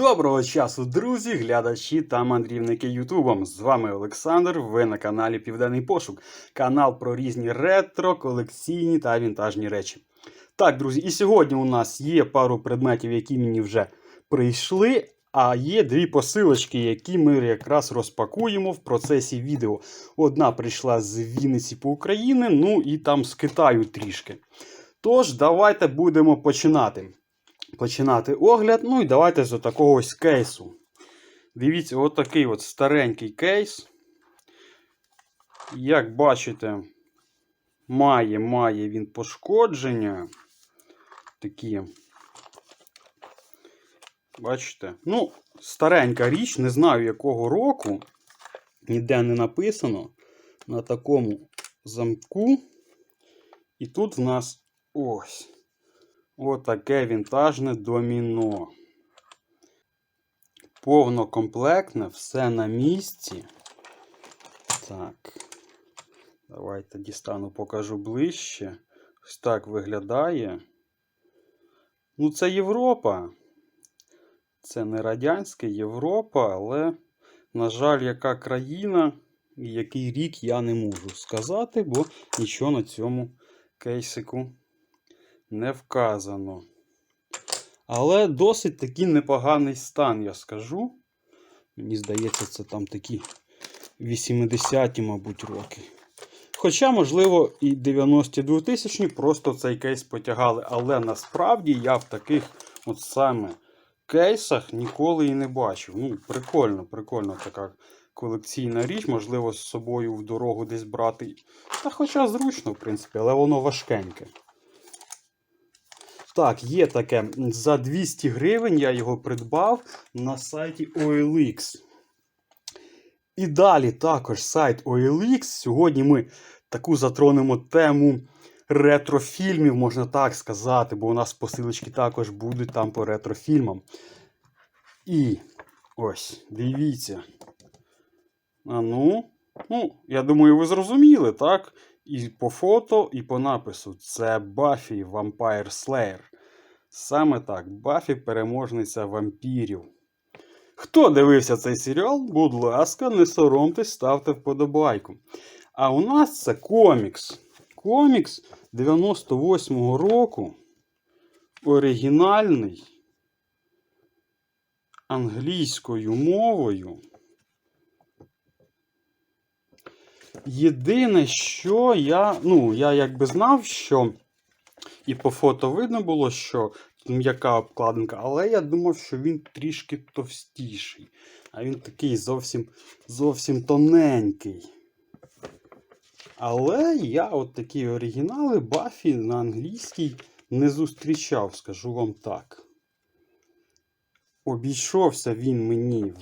Доброго часу, друзі, глядачі та мандрівники Ютубом. З вами Олександр. Ви на каналі Південний Пошук, канал про різні ретро, колекційні та вінтажні речі. Так, друзі, і сьогодні у нас є пару предметів, які мені вже прийшли. А є дві посилочки, які ми якраз розпакуємо в процесі відео. Одна прийшла з Вінниці по Україні, ну і там з Китаю трішки. Тож, давайте будемо починати починати огляд. Ну і давайте з такого ось кейсу. Дивіться, от такий от старенький кейс. Як бачите, має має він пошкодження. Такі. Бачите? Ну, старенька річ, не знаю якого року. Ніде не написано. На такому замку. І тут в нас ось. Отаке вінтажне доміно. Повнокомплектне, все на місці. Так. Давайте дістану, покажу ближче. Ось так виглядає. Ну, це Європа. Це не радянська Європа, але, на жаль, яка країна і який рік я не можу сказати, бо нічого на цьому кейсику не вказано. Але досить такий непоганий стан, я скажу. Мені здається, це там такі 80-ті, мабуть, роки. Хоча, можливо, і 90 2000 просто цей кейс потягали. Але насправді я в таких от саме кейсах ніколи і не бачив. Ну, прикольно, прикольно така колекційна річ, можливо, з собою в дорогу десь брати. Та хоча зручно, в принципі, але воно важкеньке. Так, є таке. За 200 гривень я його придбав на сайті OLX. І далі також сайт OLX. Сьогодні ми таку затронемо тему ретрофільмів, можна так сказати, бо у нас посилочки також будуть там по ретрофільмам. І ось, дивіться. А ну, ну, я думаю, ви зрозуміли, так? І по фото, і по напису. Це Баффі Vampire Slayer. Саме так, Баффі переможниця вампірів. Хто дивився цей серіал, будь ласка, не соромтесь, ставте вподобайку. А у нас це комікс. Комікс 98-го року. Оригінальний англійською мовою. Єдине, що я, ну, я якби знав, що і по фото видно було, що м'яка обкладинка, але я думав, що він трішки товстіший. А він такий зовсім зовсім тоненький. Але я от такі оригінали Баффі на англійській не зустрічав, скажу вам так. Обійшовся він мені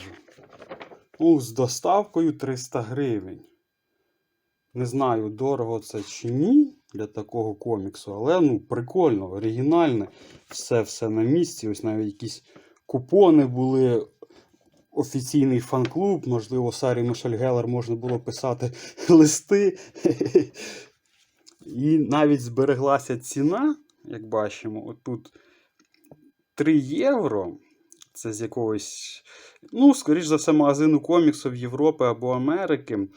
ну, з доставкою 300 гривень. Не знаю, дорого це чи ні для такого коміксу, але ну, прикольно, оригінальне. Все-все на місці. Ось навіть якісь купони були. Офіційний фан-клуб, можливо, Сарі Мишель Гелер можна було писати листи. І навіть збереглася ціна, як бачимо, отут 3 євро. Це з якогось, ну, скоріш за все, магазину коміксів Європи або Америки.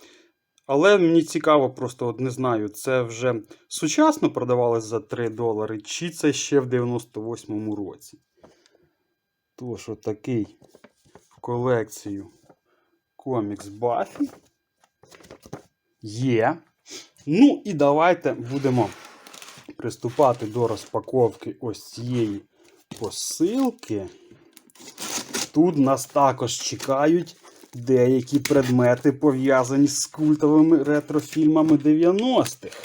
Але мені цікаво, просто от не знаю, це вже сучасно продавалось за 3 долари, чи це ще в 98-му році. Тож, отакий в колекцію комікс Баффі є. Ну, і давайте будемо приступати до розпаковки ось цієї посилки. Тут нас також чекають деякі предмети пов'язані з культовими ретрофільмами 90-х.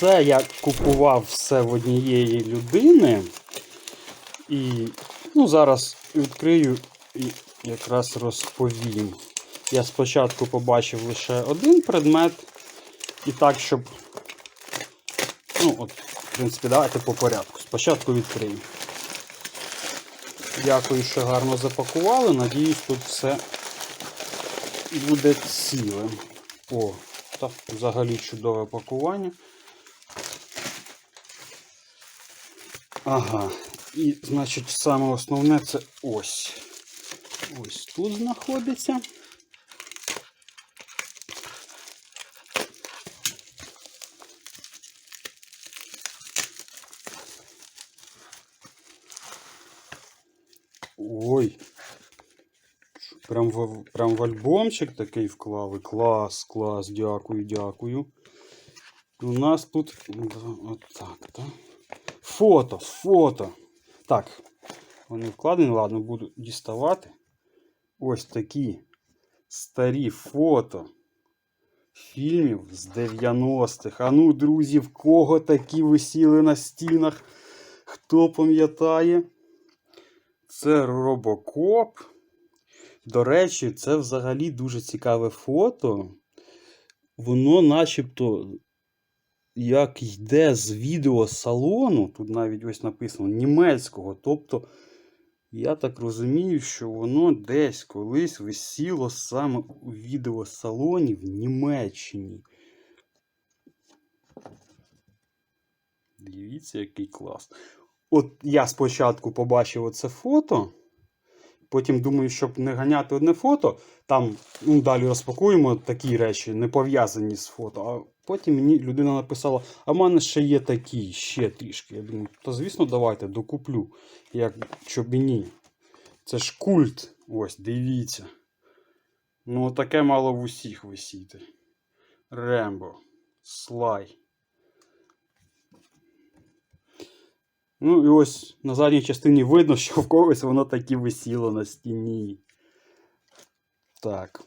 Це я купував все в однієї людини. І ну, зараз відкрию і якраз розповім. Я спочатку побачив лише один предмет. І так, щоб. Ну, от, в принципі, давайте по порядку. Спочатку відкрию. Дякую, що гарно запакували. Надіюсь, тут все буде цілим. О, так, взагалі чудове пакування. Ага. І, значить, саме основне це ось. Ось тут знаходиться. Ой. Прям в, прям в альбомчик такий вклали. Клас, клас, дякую, дякую. У нас тут отак, так. Фото, фото. Так, вони вкладені, ладно, буду діставати. Ось такі старі фото фільмів з 90-х. А ну, друзі, в кого такі висіли на стінах? Хто пам'ятає? Це Робокоп. До речі, це взагалі дуже цікаве фото. Воно начебто як йде з відеосалону, тут навіть ось написано німецького. Тобто, я так розумію, що воно десь колись висіло саме у відеосалоні в Німеччині. Дивіться, який клас. От я спочатку побачив оце фото. Потім думаю, щоб не ганяти одне фото, там ну, далі розпакуємо такі речі, не пов'язані з фото. А потім мені людина написала: а в мене ще є такі, ще трішки. Я думаю, то звісно, давайте докуплю. Як щоб ні. Це ж культ. Ось, дивіться. Ну, таке мало в усіх висіти. Рембо. Слай. Ну і ось на задній частині видно, що в когось воно таки висіло на стіні. Так.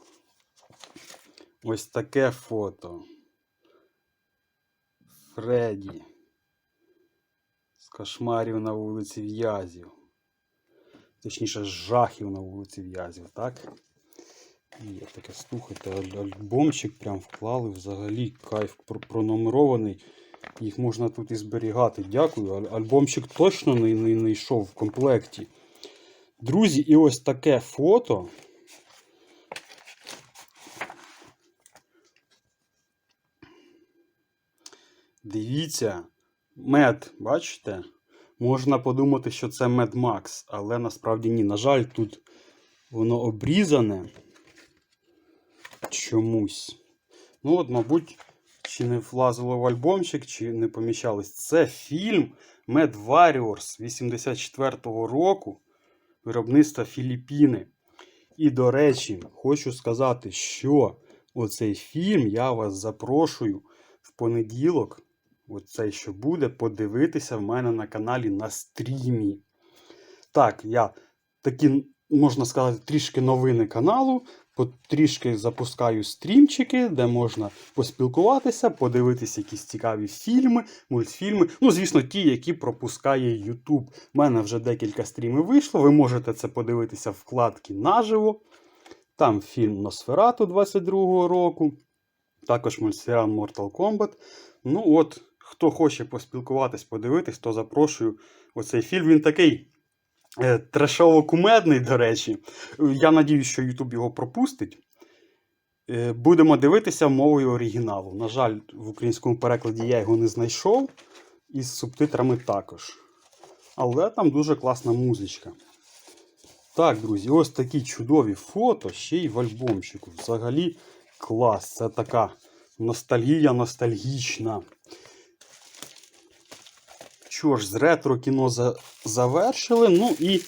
Ось таке фото. Фредді. З кошмарів на вулиці В'язів. Точніше, з жахів на вулиці В'язів, так? Є таке, слухайте, аль- альбомчик прям вклали взагалі кайф пронумерований. Їх можна тут і зберігати. Дякую. Альбомчик точно не, йшов в комплекті. Друзі, і ось таке фото. Дивіться, мед, бачите? Можна подумати, що це Mad Max, але насправді ні. На жаль, тут воно обрізане чомусь. Ну, от, мабуть, чи не влазило в альбомчик, чи не поміщалось. Це фільм Mad Warriors 84-го року виробництва Філіппіни. І, до речі, хочу сказати, що оцей фільм я вас запрошую в понеділок, оцей що буде, подивитися в мене на каналі на стрімі. Так, я такі, можна сказати, трішки новини каналу. Потрішки запускаю стрімчики, де можна поспілкуватися, подивитися якісь цікаві фільми, мультфільми. Ну, звісно, ті, які пропускає YouTube. У мене вже декілька стрімів вийшло. Ви можете це подивитися в вкладці наживо. Там фільм Носферату 22-го року. Також мультсеріал Mortal Kombat. Ну от, хто хоче поспілкуватись, подивитись, то запрошую оцей фільм. Він такий. Е, Трешово-кумедний, до речі. Я надіюсь, що YouTube його пропустить. Е, Будемо дивитися мовою оригіналу. На жаль, в українському перекладі я його не знайшов. І з субтитрами також. Але там дуже класна музичка. Так, друзі, ось такі чудові фото ще й в альбомчику. Взагалі клас. Це така ностальгія ностальгічна. Що ж, з ретро кіно за... завершили. Ну і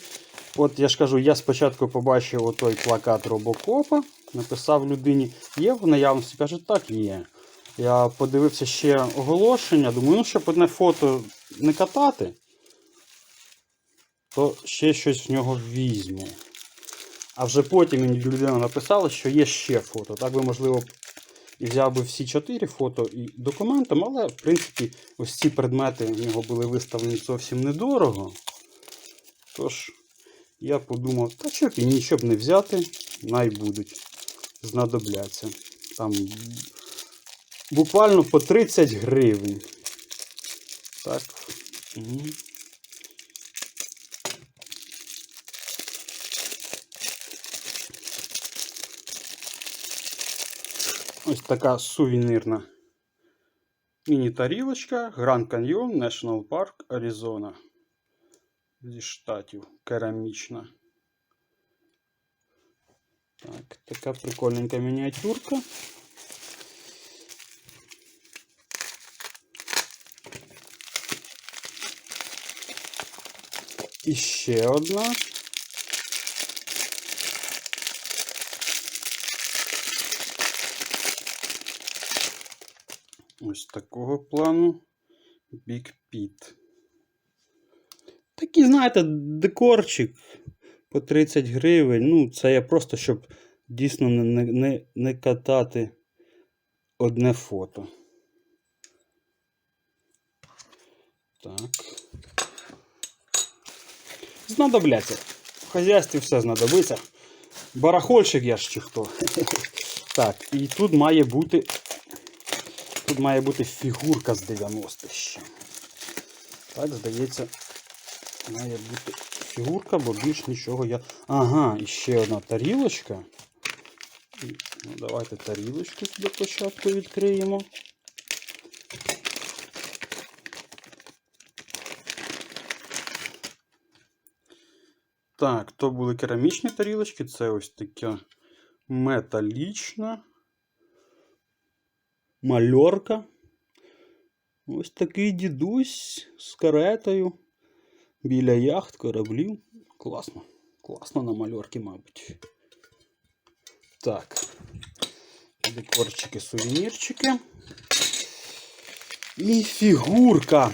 от я ж кажу, я спочатку побачив отой плакат Робокопа, написав людині, є в наявності? Каже, так, є. Я подивився ще оголошення, думаю, ну, щоб одне фото не катати, то ще щось в нього візьму. А вже потім мені людина написала, що є ще фото. Так би, можливо, і взяв би всі чотири фото і документом, але, в принципі, ось ці предмети в нього були виставлені зовсім недорого. Тож, я подумав, та що б і ні, щоб не взяти, най знадобляться. Там буквально по 30 гривень. Так. така сувенірна міні-тарілочка Grand Canyon National Park Arizona. Зі штатів керамічна. Так, така прикольненька мініатюрка. І ще одна. Ось такого плану Big Pit. Такий, знаєте, декорчик по 30 гривень. Ну, це я просто, щоб дійсно не, не, не, катати одне фото. Так. Знадобляться. В хазяйстві все знадобиться. Барахольщик я ж чи хто. Так, і тут має бути. Тут має бути фігурка з 90 ще. Так, здається, має бути фігурка, бо більш нічого я. Ага, і ще одна тарілочка. Ну, давайте тарілочку для початку відкриємо. Так, то були керамічні тарілочки, це ось така металічна мальорка. Ось такий дідусь з каретою біля яхт, кораблів. Класно. Класно на мальорки, мабуть. Так. Декорчики, сувенірчики. І фігурка.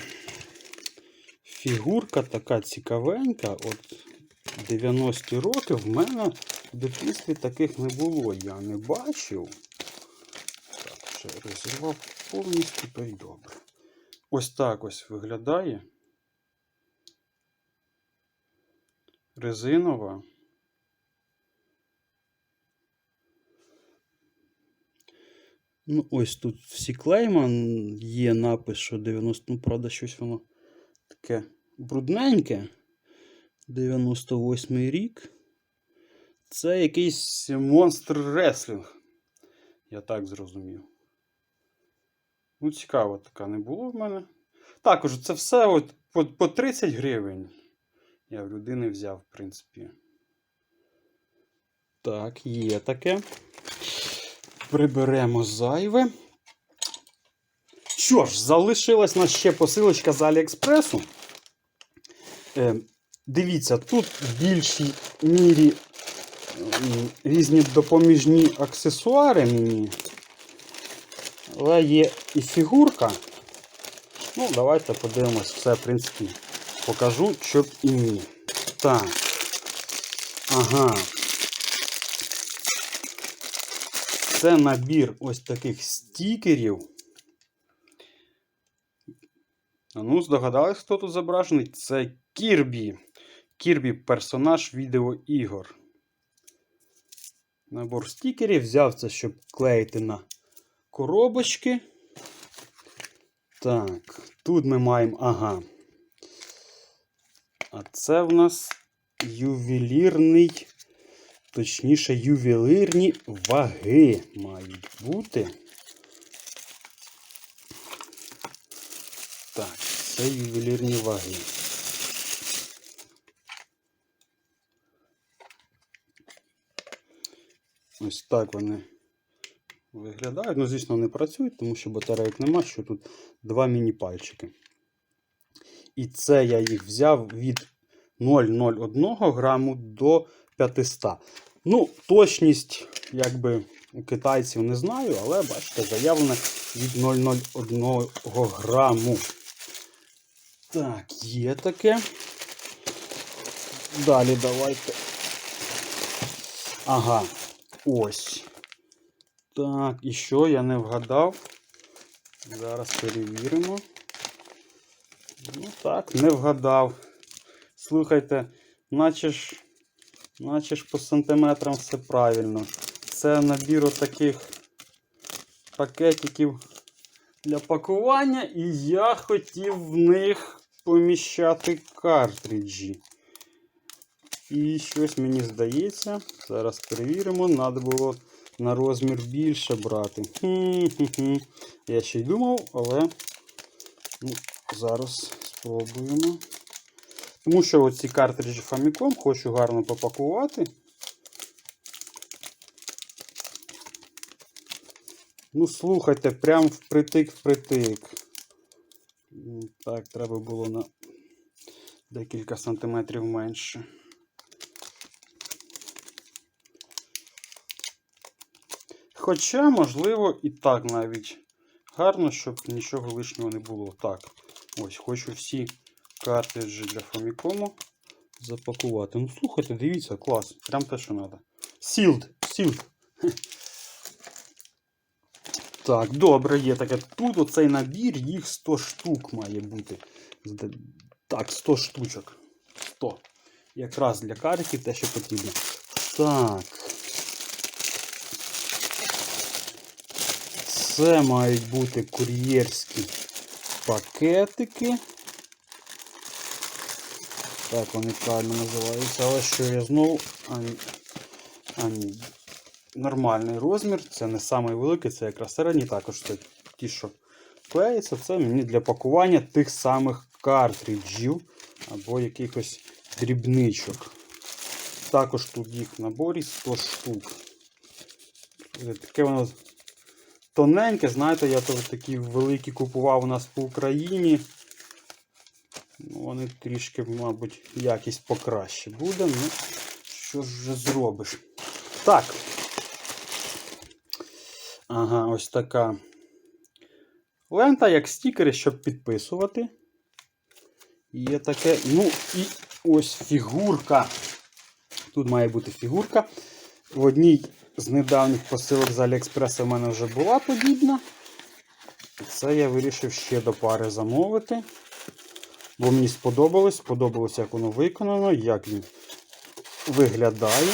Фігурка така цікавенька. От 90-ті роки в мене в дитинстві таких не було. Я не бачив. Ще розірвав повністю, то й добре. Ось так ось виглядає. Резинова. Ну, ось тут всі клейма є напис, що 90, ну, правда, щось воно таке брудненьке. 98 рік. Це якийсь монстр реслінг. Я так зрозумів. Ну, цікаво, така не було в мене. Також це все от по, по 30 гривень. Я в людини взяв, в принципі. Так, є таке. Приберемо зайве. Що ж, залишилась нас ще посилочка з Аліекспресу. Е, дивіться, тут в більшій мірі різні допоміжні аксесуари мені. Але є і фігурка. Ну, давайте подивимось все, в принципі, покажу, щоб і ні. Так. Ага. Це набір ось таких стікерів. Ну, здогадались, хто тут зображений? Це Кірбі. Кірбі персонаж відеоігор. Набор стікерів. Взяв це, щоб клеїти на коробочки. Так, тут ми маємо. Ага. А це в нас ювелірний, точніше, ювелирні ваги мають бути. Так, це ювелірні ваги. Ось так вони виглядають. Ну, звісно, не працюють, тому що батарейок нема, що тут два міні-пальчики. І це я їх взяв від 0,01 граму до 500. Ну, точність, якби у китайців не знаю, але бачите, заявлено від 0,01 граму. Так, є таке. Далі давайте. Ага, ось. Так, і що я не вгадав? Зараз перевіримо. Ну так, не вгадав. Слухайте, наче ж, наче ж по сантиметрам все правильно. Це набір таких пакетиків для пакування, і я хотів в них поміщати картриджі. І щось мені здається, зараз перевіримо, треба було на розмір більше брати. Я ще й думав, але ну, зараз спробуємо. Тому що оці картриджі Famicom хочу гарно попакувати. Ну, слухайте, прям впритик-впритик. Так, треба було на декілька сантиметрів менше. Хоча, можливо, і так навіть гарно, щоб нічого лишнього не було. Так, ось, хочу всі картриджі для Famicom запакувати. Ну, слухайте, дивіться, клас. Прям те, що треба. Sealed, sealed. Так, добре, є таке. Тут оцей набір, їх 100 штук має бути. Так, 100 штучок. 100. Якраз для кариків те, що потрібно. Так. Це мають бути кур'єрські пакетики. Так, вони правильно називаються, але що я знову. А, ні. а ні. Нормальний розмір, це не самий великий, це якраз середній, також це ті, що клеїться, це мені для пакування тих самих картриджів або якихось дрібничок. Також тут їх в наборі 100 штук. Е, Таке воно тоненьке, знаєте, я то такі великі купував у нас по Україні. Ну, Вони трішки, мабуть, якість покраще буде. Ну, що ж вже зробиш? Так. Ага, ось така лента, як стікери, щоб підписувати. Є таке. Ну і ось фігурка. Тут має бути фігурка. В одній з недавніх посилок з Аліекспреса в мене вже була подібна. Це я вирішив ще до пари замовити. Бо мені сподобалось, сподобалось, як воно виконано, як він виглядає.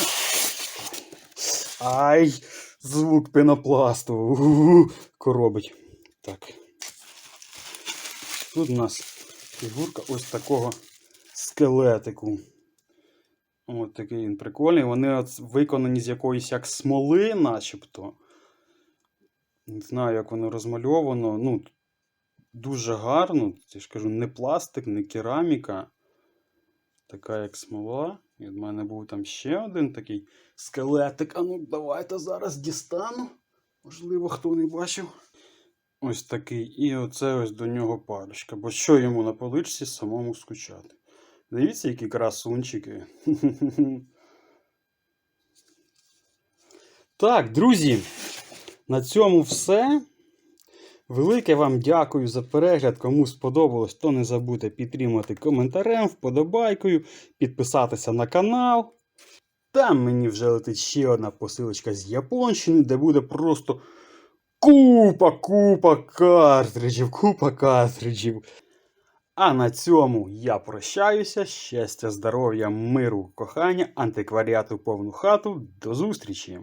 Ай! Звук пенопласту. У-у-у, коробить. Так. Тут у нас фігурка ось такого скелетику. Ось такий він прикольний. Вони от виконані з якоїсь як смоли, начебто. Не знаю, як воно розмальовано. Ну, дуже гарно. Я ж кажу, не пластик, не кераміка. Така як смола. І в мене був там ще один такий скелетик. А ну, давайте зараз дістану. Можливо, хто не бачив. Ось такий. І оце ось до нього парочка. Бо що йому на поличці самому скучати? Дивіться, які красунчики. Так, друзі, на цьому все. Велике вам дякую за перегляд. Кому сподобалось, то не забудьте підтримати коментарем, вподобайкою, підписатися на канал. Там мені вже летить ще одна посилочка з Японщини, де буде просто купа, купа картриджів, купа картриджів. А на цьому я прощаюся. Щастя, здоров'я, миру, кохання, антикваріату повну хату. До зустрічі!